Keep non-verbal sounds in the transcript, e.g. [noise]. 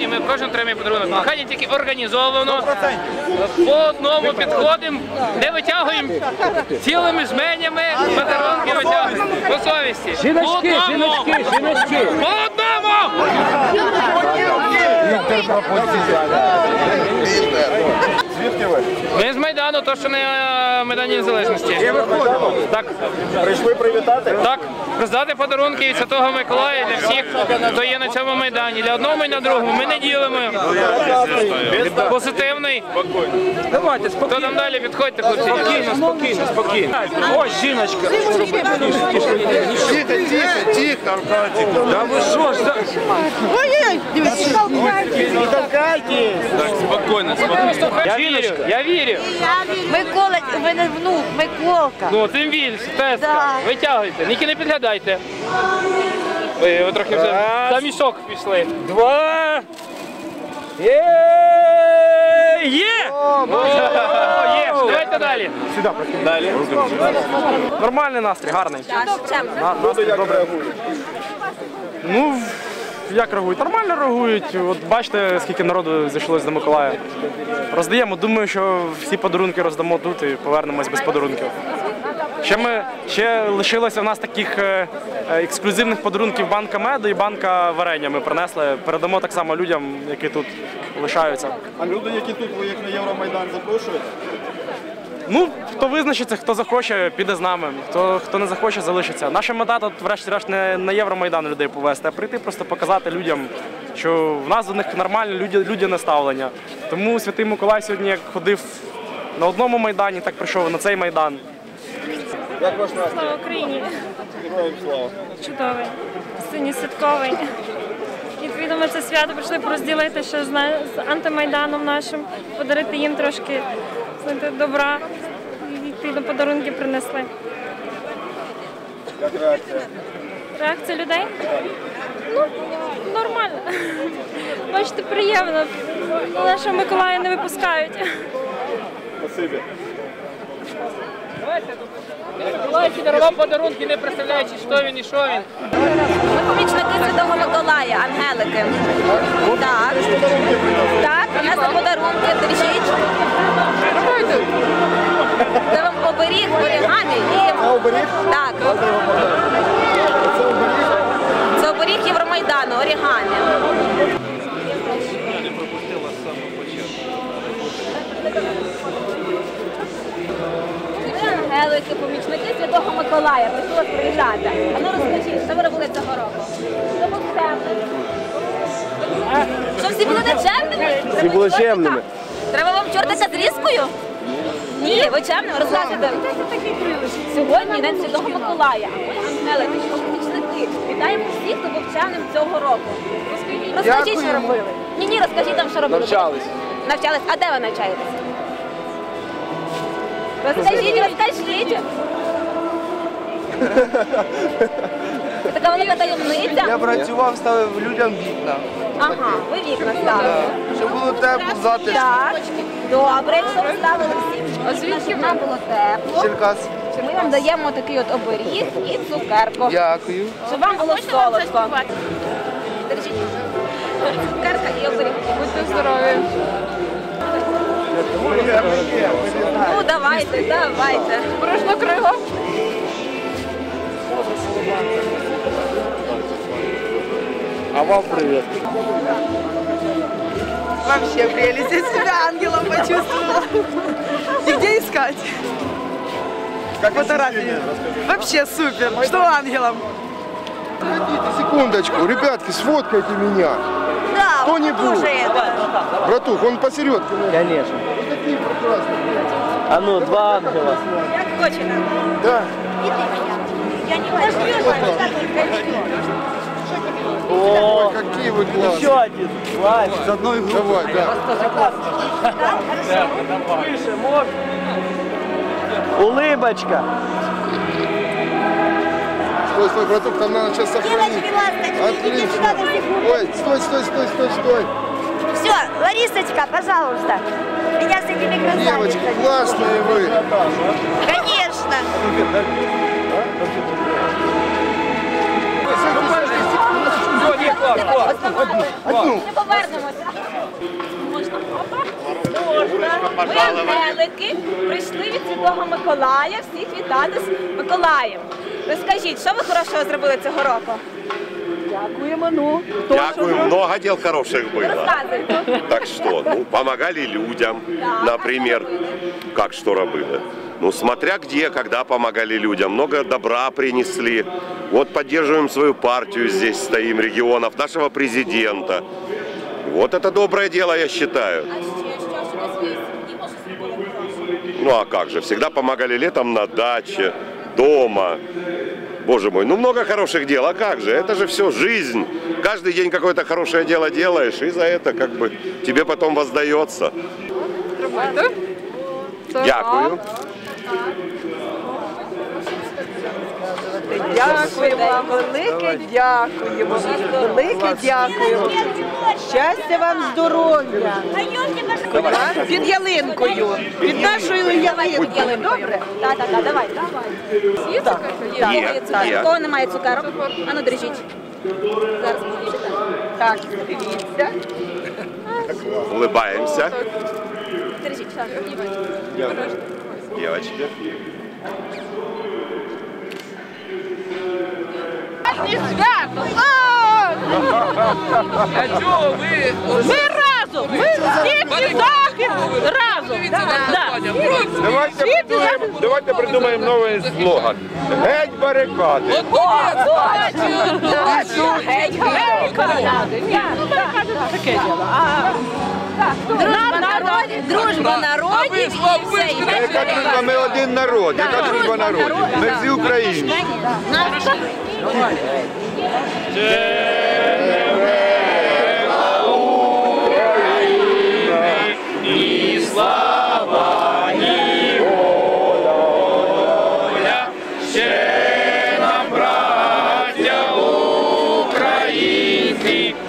І ми кожен отримує подарунок. Махання тільки організовано. По одному підходимо, не витягуємо цілими жменями, подарунки витягуємо. По совісті. По Жіночки, одному. Жіночки. По! Звідки ви? Ми з Майдану, то що на е, Майдані Незалежності. Де ви ходите? Так, Прийшли привітати? так. Роздати подарунки від Святого Миколая для всіх, хто є на цьому майдані. Для одного і на другому. Ми не ділимо. Позитивний. Давайте, Хто спокійно, там далі підходьте, хлопці. спокійно, спокійно, спокійно. Ось жіночка. Тихо, тихо, тихо. Да ви що ж? да- Не толкайте. Спокійно, спокійно. Я вірю, я вірю. Микола, в мене внук, Миколка. Ну, тим більше, теска. Да. Витягуйте, ніки не підглядайте. Ви, ви трохи вже за мішок пішли. Два. Є! Є! О, є, давайте далі. Нормальний настрій, гарний. Настрій добре. Ну, як реагують? Нормально реагують. От бачите, скільки народу зійшлося до Миколая. Роздаємо. Думаю, що всі подарунки роздамо тут і повернемось без подарунків. Ще ми ще лишилося в нас таких е, е, ексклюзивних подарунків банка меду і банка варення. Ми принесли. Передамо так само людям, які тут лишаються. А люди, які тут, ви на Євромайдан запрошуєте? Ну, хто визначиться, хто захоче, піде з нами. Хто, хто не захоче, залишиться. Наша мета тут, врешті-решт, не на Євромайдан людей повезти, а прийти просто показати людям, що в нас до них нормальне люди, людяне ставлення. Тому Святий Миколай сьогодні як ходив на одному майдані, так прийшов на цей майдан. Як ваш настрій? Слава Україні! Героям слава. Чудовий, сині святковий. Відповідно, ми це свято прийшли порозділити ще з антимайданом нашим, подарити їм трошки знаєте, добра. І відповідно подарунки принесли. Як реакція? Реакція людей? Ну, нормально. Бачите, приємно. Нашого Миколая не випускають. Спасибі. Миколай дарував подарунки, не представляючи, що він і що він. Ми помічники Святого Миколая, ангелики. Так. Так, принесли подарунки, держіть. Це вам оберіг, оригамі і... оберіг? Так. Це оберіг Євромайдану, оригамі. Ангелики, помічники Святого Миколая, прийшли вас привітати. А ну розкажіть, що ви робили цього року? Що був чемним? Що всі були нечемними? Всі були чемними. Треба вам чортика з різкою? Ні, ви чемними, розкажете. Сьогодні день Святого Миколая. А ми ангелики, помічники. Вітаємо всіх, хто був чемним цього року. Розкажіть, що робили. Ні, ні, розкажіть нам, що робили. Навчались. Навчались. А де ви навчаєтесь? Розкажіть, розкажіть. [laughs] Така велика таємниця. Я працював, ставив людям вікна. Ага, ви вікна ставили. Щоб було тепло, затишно. Так. Добре, якщо ви ставили всі вікна, щоб нам було тепло. Черкас. Ми вам даємо такий от оберіг і цукерку. Дякую. Щоб вам було солодко. Держіть. Цукерка і оберіг. Будьте здорові. Ну, давайте, давайте. Порожну кригу. А вам привіт. Вообще прелесть. Я себя ангелом почувствовала. И где искать? Как Фотографии. Вообще супер. Что ангелом? Погодите секундочку, ребятки, сфоткайте меня. Да, Кто-нибудь. Братух, он посередке. Конечно. Вы такие прекрасные. А ну, два ангела. Як хочете. Да. Я не. О, какие вы классные. еще один. Лайк. С одной группы. Давай, да. Выше, можно. Улыбочка. Стой, стой, братух, там надо сейчас сохранить. Отлично. Ой, стой, стой, стой, стой, стой. Все, Ларисочка, пожалуйста. Меня с этими Девочки, классные вы. Конечно. Ще повернемося. Можна? Можна. Ми ангелики прийшли від Святого Миколая всіх вітати з Миколаєм. Розкажіть, що ви хорошого зробили цього року? Дякуємо, ну. Дякую, много дел хороших было. Розказуйте. Так что, ну, помогали людям, например, как что было. Ну, смотря где, когда помогали людям, много добра принесли. Вот поддерживаем свою партию здесь, стоим, регионов, нашего президента. Вот это доброе дело, я считаю. А ще що, що на свої сім'ї може зробили хорошого? Ну, а как же, всегда помогали летом на даче, дома. Боже мой, ну много хороших дел, а как же, это же все жизнь. Каждый день какое-то хорошее дело делаешь, и за это как бы тебе потом воздается. Дякую. Дякуємо, велике дякуємо, велике дякуємо. Щастя вам, здоров'я. Під ялинкою, під нашою ялинкою. Добре? Так, так, так, давай. Є цукерка? Є. Є, цукерок. є. У кого немає цукерок? А ну, держіть. Зараз побіжите. Так, дивіться. Улыбаемся, Держіть, так, девочки. А чого ви? Ми разом! Ми всі пізахи разом! Давайте придумаємо, давайте придумаємо новий слоган. Геть барикади. Дружба народів! Дружба народів! Яка дружба, ми один народ. Яка дружба народів? Ми всі українці. Наша feet.